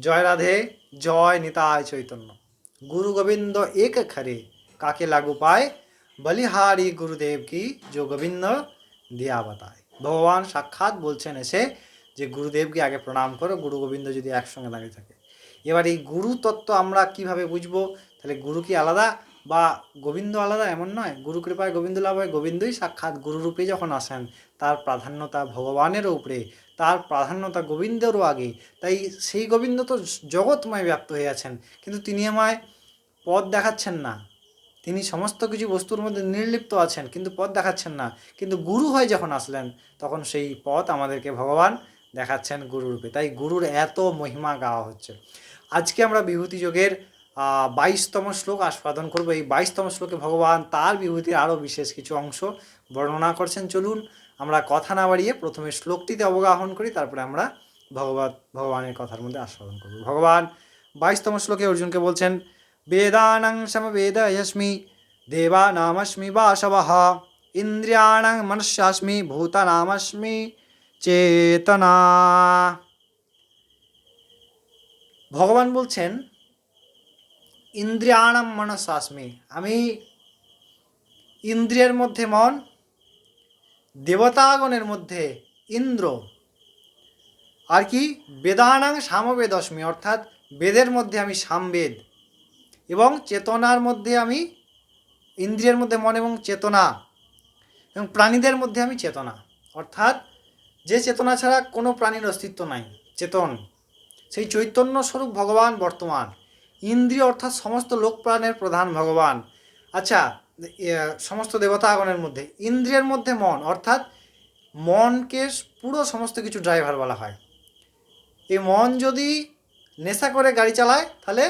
জয় রাধে, জয় নিতায় চৈতন্য। গুরু গোবিন্দ এক খরে, কাকে লাগু পায়? বলিহারি গুরুদেব কি? যে গোবিন্দ দিয়া বাতায়। ভগবান সাক্ষাৎ বলছেন এসে যে গুরুদেবকে আগে প্রণাম করো, গুরু গোবিন্দ যদি একসঙ্গে দাঁড়িয়ে থাকে। এবার এই গুরু তত্ত্ব আমরা কীভাবে বুঝব? তাহলে গুরু কি আলাদা? বা গোবিন্দ আলাদা, এমন নয়। গুরু কৃপায় গোবিন্দ লাভ হয়, গোবিন্দই সাক্ষাৎ গুরুরূপে যখন আসেন, তার প্রাধান্যতা ভগবানের উপরে, তার প্রাধান্যতা গোবিন্দেরও আগে। তাই সেই গোবিন্দ তো জগৎময় ব্যাপ্ত হয়ে আছেন, কিন্তু তিনি আমায় পথ দেখাচ্ছেন না। তিনি সমস্ত কিছু বস্তুর মধ্যে নির্লিপ্ত আছেন, কিন্তু পথ দেখাচ্ছেন না। কিন্তু গুরু হয়ে যখন আসলেন, তখন সেই পথ আমাদেরকে ভগবান দেখাচ্ছেন গুরুরূপে। তাই গুরুর এত মহিমা গাওয়া হচ্ছে। আজকে আমরা বিভূতি যোগের বাইশতম শ্লোক আস্বাদন করব। এই বাইশতম শ্লোকে ভগবান তার বিভূতির আরও বিশেষ কিছু অংশ বর্ণনা করছেন। চলুন আমরা কথা না বাড়িয়ে প্রথমে শ্লোকটিতে অবগাহন করি, তারপরে আমরা ভগবত ভগবানের কথার মধ্যে আস্বাদন করব। ভগবান বাইশতম শ্লোকে অর্জুনকে বলছেন, বেদানাং সমবেদ যস্মি দেবানামস্মি বাসবः ইন্দ্রিয়াণাং মনুষ্যাস্মি, ভূতানামস্মি চেতনা। ভগবান বলছেন ইন্দ্রিয়াণাম মনসাস্মি। আমি ইন্দ্রিয়ের মধ্যে মন, দেবতাগণের মধ্যে ইন্দ্র। আর কি? বেদানাং সামবেদস্মি, অর্থাৎ বেদের মধ্যে আমি সামবেদ। এবং চেতনার মধ্যে আমি ইন্দ্রিয়ের মধ্যে মন এবং চেতনা। এবং প্রাণীদের মধ্যে আমি চেতনা। অর্থাৎ যে চেতনা ছাড়া কোনো প্রাণীর অস্তিত্ব নাই। চেতন। সেই চৈতন্য স্বরূপ ভগবান বর্তমান। ইন্দ্রিয় অর্থাৎ সমস্ত লোক প্রাণের প্রধান ভগবান। আচ্ছা সমস্ত দেবতাগণের মধ্যে, ইন্দ্রিয়ের মধ্যে মন, অর্থাৎ মনকে পুরো সমস্ত কিছু ড্রাইভার বলা হয়। এই মন যদি নেশা করে গাড়ি চালায়, তাহলে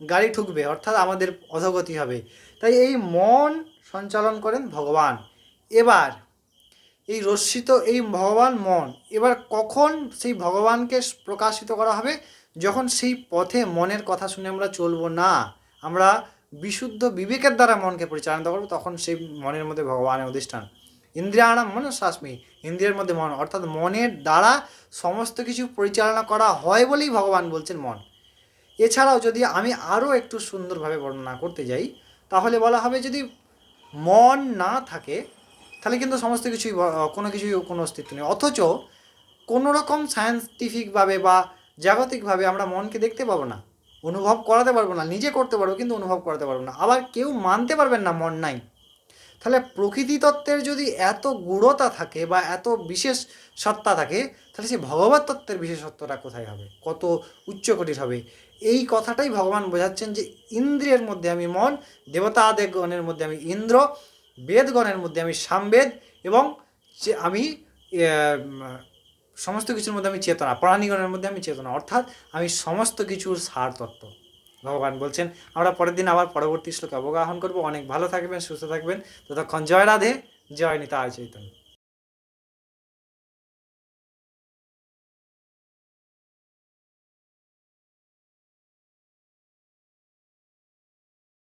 গাড়ি ঠুকবে, অর্থাৎ আমাদের অধগতি হবে। তাই এই মন সঞ্চালন করেন ভগবান। এবার এই রশ্মিত এই ভগবান মন, এবার কখন সেই ভগবানকে প্রকাশিত করা হবে? যখন সেই পথে মনের কথা শুনে আমরা চলবো না, আমরা বিশুদ্ধ বিবেকের দ্বারা মনকে পরিচালনা করব, তখন সেই মনের মধ্যে ভগবানের অধিষ্ঠান। ইন্দ্রিয়াণাম মন শাসমি ইন্দ্রিয়ের মধ্যে মন, অর্থাৎ মনের দ্বারা সমস্ত কিছু পরিচালনা করা হয় বলেই ভগবান বলছেন মন। এছাড়াও যদি আমি আরও একটু সুন্দরভাবে বর্ণনা করতে যাই, তাহলে বলা হবে যদি মন না থাকে তাহলে কিন্তু সমস্ত কিছুই কোনো কিছুই কোনো অস্তিত্ব নেই। অথচ কোনো রকম সায়েন্টিফিকভাবে বা জাগতিকভাবে আমরা মনকে দেখতে পাবো না, অনুভব করাতে পারব না, নিজে করতে পারব কিন্তু অনুভব করাতে পারব না। আবার কেউ মানতে পারবেন না মন নাই। তাহলে প্রকৃতি তত্ত্বের যদি এত গূঢ়তা থাকে বা এত বিশেষ সত্তা থাকে, তাহলে সেই ভগবত তত্ত্বের বিশেষত্বটা কোথায় হবে? কত উচ্চকটির হবে? এই কথাটাই ভগবান বোঝাচ্ছেন যে ইন্দ্রিয়ের মধ্যে আমি মন দেবতাদেগণের মধ্যে আমি ইন্দ্র বেদগণের মধ্যে আমি সামবেদ এবং আমি সমস্ত কিছুর মধ্যে আমি চেতনা, প্রাণীগণের মধ্যে আমি চেতনা, অর্থাৎ আমি সমস্ত কিছুর সার তত্ত্ব ভগবান বলছেন, আমরা পরের দিন আবার পরবর্তী শ্লোকে অবগাহন করব। অনেক ভালো থাকবেন, সুস্থ থাকবেন। ততক্ষণ জয় রাধে, জয় নিতা চৈতন্য।